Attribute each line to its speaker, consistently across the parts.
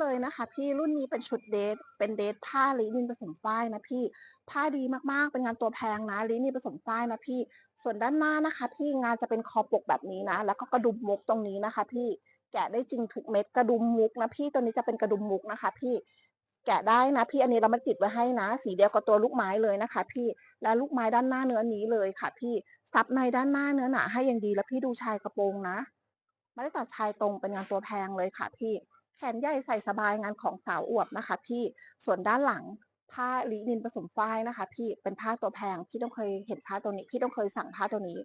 Speaker 1: เลยนะคะ พี่รุ่นนี้เป็นชุดเดทเป็นเดทผ้าลินินผสมฝ้ายนะพี่ผ้าดีมากๆ เป็นงานตัวแพงนะลินินผสมฝ้ายนะพี่ ส่วนด้านหน้านะคะ พี่งานจะเป็นคอปกแบบนี้นะ แล้วก็กระดุมมุกตรงนี้นะคะ พี่แกะได้จริงทุกเม็ดกระดุมมุกนะพี่ตัวนี้จะเป็นกระดุมมุกนะคะ พี่แกะได้นะ พี่อันนี้เรามาติดไว้ให้นะ สีเดียวกับตัวลูกไม้เลยนะคะ พี่และลูกไม้ด้านหน้าเนื้อนี้เลยค่ะ พี่ซับในด้านหน้าเนื้อหนาให้อย่างดีแล้วพี่ดูชายกระโปรงนะไม่ได้ตัดชายตรงเป็นงานตัวแพงเลยค่ะ พี่ แขนใหญ่ใส่สบายงานของสาวอวบนะคะ พี่ส่วนด้านหลังผ้าลินินผสมฝ้ายนะคะ พี่เป็นผ้าตัวแพงพี่ต้องเคยเห็นผ้าตัวนี้ พี่ต้องเคยสั่งผ้าตัวนี้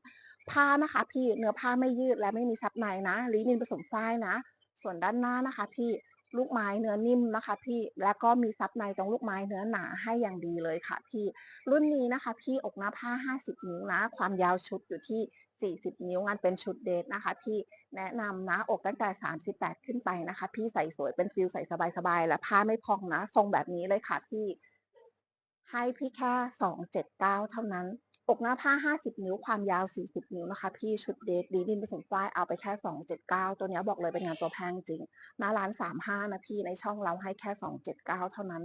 Speaker 1: ผ้านะคะ พี่เนื้อผ้าไม่ยืดและไม่มีซับในนะลินินผสมฝ้ายนะ ส่วนด้านหน้านะคะ พี่ลูกไม้เนื้อนิ่มนะคะ พี่แล้วก็มีซับในตรงลูกไม้เนื้อหนาให้อย่างดีเลยค่ะ พี่รุ่นนี้นะคะ พี่อกหน้าผ้า 50 นิ้วนะ ความยาวชุดอยู่ที่ 40 นิ้วงานเป็นชุดเดทนะคะ พี่แนะนำนะอกตั้งแต่ 38 ขึ้นไปนะคะ พี่ใส่สวยเป็นฟิลใส่สบายๆและผ้าไม่พองนะ ทรงแบบนี้เลยค่ะพี่ให้พี่แค่279 เท่านั้น อกหน้าผ้า 50 นิ้วความยาว 40 นิ้วนะคะ พี่ชุดเดทดีดินผสมฝ้ายเอาไปแค่ 279 ตัวนี้บอกเลยเป็นงานตัวแพงจริงหน้าร้าน 35 นะพี่ในช่องเราให้แค่ 279 เท่านั้น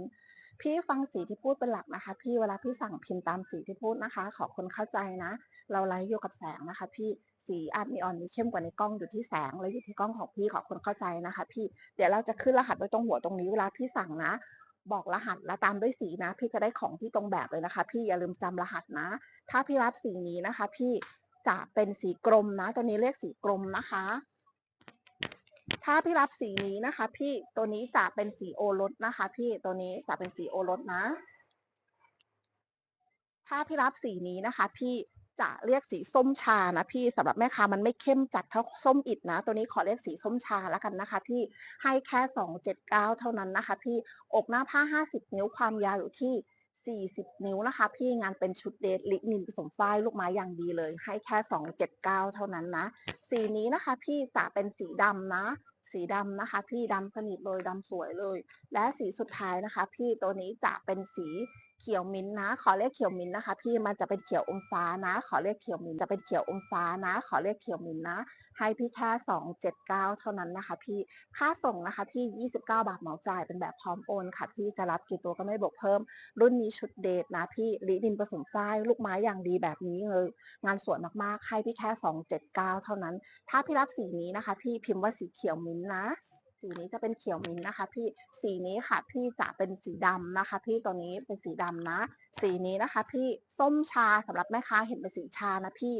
Speaker 1: พี่ฟังสีที่พูดเป็นหลักนะคะ พี่เวลาพี่สั่งพิมพ์ตามสีที่พูดนะคะ ขอคนเข้าใจนะ เราไลฟ์อยู่กับแสงนะคะ พี่สีอาจมีออนมีเข้มกว่าในกล้องอยู่ที่แสงแล้วอยู่ที่กล้องของพี่ขอคนเข้าใจนะคะ พี่เดี๋ยวเราจะขึ้นรหัสไว้ตรงหัวตรงนี้เวลาพี่สั่งนะ บอกรหัสแล้วตามด้วยสีนะ พี่จะได้ของที่ตรงแบบเลยนะคะ พี่อย่าลืมจำรหัสนะ ถ้าพี่รับสีนี้นะคะ พี่จะเป็นสีกรมนะ ตัวนี้เรียกสีกรมนะคะ ถ้าพี่รับสีนี้นะคะ พี่ตัวนี้จะเป็นสีโอรสนะคะ พี่ตัวนี้จะเป็นสีโอรสนะ ถ้าพี่รับสีนี้นะคะ พี่ จะเรียกสีส้มชานะพี่สำหรับแม่ค้ามันไม่เข้มจัดเท่าส้มอิดนะ ตัวนี้ขอเรียกสีส้มชาแล้วกันนะคะ พี่ให้แค่สองเจ็ดเก้าเท่านั้นนะคะ พี่อกหน้าผ้าห้าสิบนิ้วความยาวอยู่ที่สี่สิบนิ้วนะคะ พี่งานเป็นชุดเดทลินินผสมฝ้ายลูกไม้อย่างดีเลย ให้แค่สองเจ็ดเก้าเท่านั้นนะ สีนี้นะคะ พี่จะเป็นสีดำนะสีดำนะคะ พี่ดำสนิทเลยดำสวยเลย และสีสุดท้ายนะคะ พี่ตัวนี้จะเป็นสี เขียวมิ้นนะ ขอเรียกเขียวมิ้นนะคะ พี่มันจะเป็นเขียวอมฟ้านะ ขอเรียกเขียวมิ้นจะเป็นเขียวอมฟ้านะ ขอเรียกเขียวมิ้นนะ ให้พี่แค่สองเจ็ดเก้าเท่านั้นนะคะ พี่ค่าส่งนะคะพี่ยี่สิบเก้าบาทเหมาจ่ายเป็นแบบพร้อมโอนค่ะ พี่จะรับกี่ตัวก็ไม่บวกเพิ่ม รุ่นนี้ชุดเดทนะพี่ลินินผสมฝ้ายลูกไม้อย่างดีแบบนี้เลย งานสวยมากๆให้พี่แค่สองเจ็ดเก้าเท่านั้น ถ้าพี่รับสีนี้นะคะ พี่พิมพ์ว่าสีเขียวมิ้นนะ สีนี้จะเป็นเขียวมิ้นนะคะ พี่สีนี้ค่ะ พี่จะเป็นสีดำนะคะ พี่ตัวนี้เป็นสีดำนะ สีนี้นะคะ พี่ส้มชาสำหรับแม่ค้าเห็นเป็นสีชานะพี่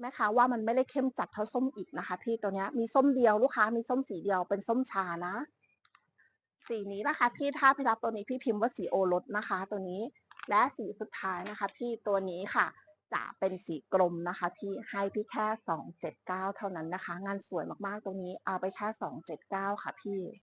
Speaker 1: แม่ค้าว่ามันไม่ได้เข้มจัดเท่าส้มอีกนะคะ พี่ตัวนี้มีส้มเดียวลูกค้ามีส้มสีเดียวเป็นส้มชานะสีนี้นะคะพี่ถ้าพี่รับตัวนี้พี่พิมพ์ว่าสีโอรสนะคะ ตัวนี้และสีสุดท้ายนะคะ พี่ตัวนี้ค่ะ จะเป็นสีกรมนะคะพี่ให้พี่แค่สองเจ็ดเก้าเท่านั้นนะคะ งานสวยมากๆตรงนี้เอาไปแค่สองเจ็ดเก้าค่ะพี่